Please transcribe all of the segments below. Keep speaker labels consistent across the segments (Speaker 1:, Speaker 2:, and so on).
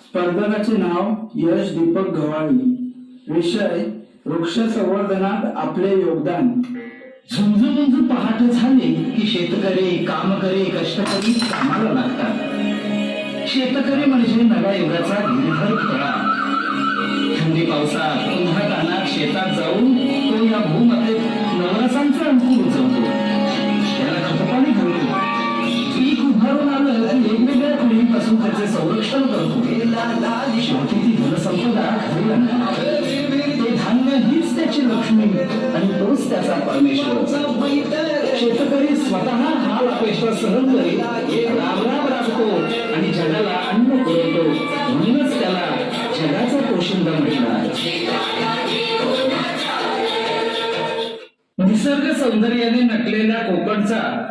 Speaker 1: स्पर्धकाचे नाव यश दीपक गव्हाळी. विषय वृक्ष संवर्धनात आपले योगदान.
Speaker 2: झुंजूमुंजू पहाट झाले की शेतकरी काम करे कष्टकरी कामाला लागतात. शेतकरी म्हणजे नव्या युगाचा निर्भर खळा थंडी पावसात पुन्हा तानात शेतात जाऊन तो या भूमध्ये नवरसांचा अंकुर उचवतो त्याला खतपाणी घालतो. पीक उभारून आलं वेगवेगळ्या खोलीपासून त्याचे संरक्षण करतो. शेवटी ती ते धान्य हीच त्याची लक्ष्मी आणि तोच त्याचा परमेश्वर. शेतकरी स्वतः हा अपेक्षा सहन करीत राम राम आणि जगाला अन्न पुरवतो. म्हणूनच त्याला जगाचा पोशिंदा म्हटला. निसर्ग सौंदर्याने नटलेल्या कोकणचा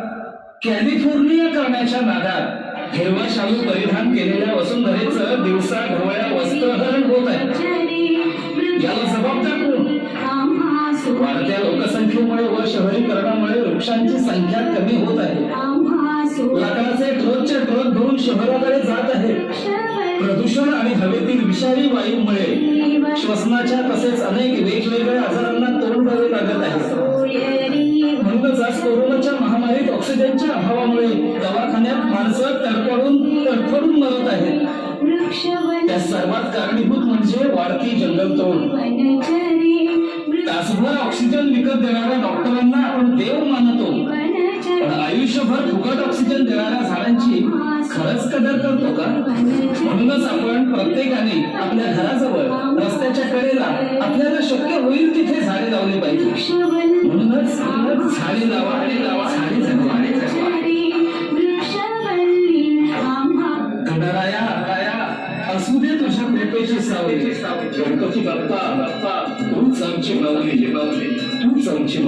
Speaker 2: कॅलिफोर्निया करण्याच्या नादात हिरवा शालू परिधान केलेल्या वसुंधरेचं दिवसा ढवळ्या वस्त्रहरण होत आहे. याला जबाबदार कोण? वाढत्या लोकसंख्येमुळे व शहरीकरणामुळे वृक्षांची संख्या कमी होत आहे. लाकडाचे ट्रकचे ट्रक भरून शहराकडे जात आहे. प्रदूषण आणि हवेतील विषारी वायूमुळे श्वसनाच्या तसेच अनेक वेगवेगळ्या आजारांना तोंड द्यावे लागत आहे. म्हणूनच आज कोरोनाच्या महामारीत ऑक्सिजनच्या अभावामुळे दवाखान्यात माणसं तडफडून तडफडून मरत आहेत. त्या सर्वात कारणीभूत म्हणजे वाढती जंगलतोड तासभर ऑक्सिजन विकत देणाऱ्या डॉक्टरांना आपण देव मानतो. पण आयुष्यभर फुकट ऑक्सिजन देणाऱ्या झाडांची खरंच कदर करतो का? म्हणूनच आपण प्रत्येकाने आपल्या घराजवळ रस्त्याच्या कडेला आपल्याला शक्य होईल तिथे झाडे लावली पाहिजे. म्हणूनच झाडे लावा आणि लावा. सावली. गणपती बाप्पा बाप्पा तूच आमची मावली तूच आमची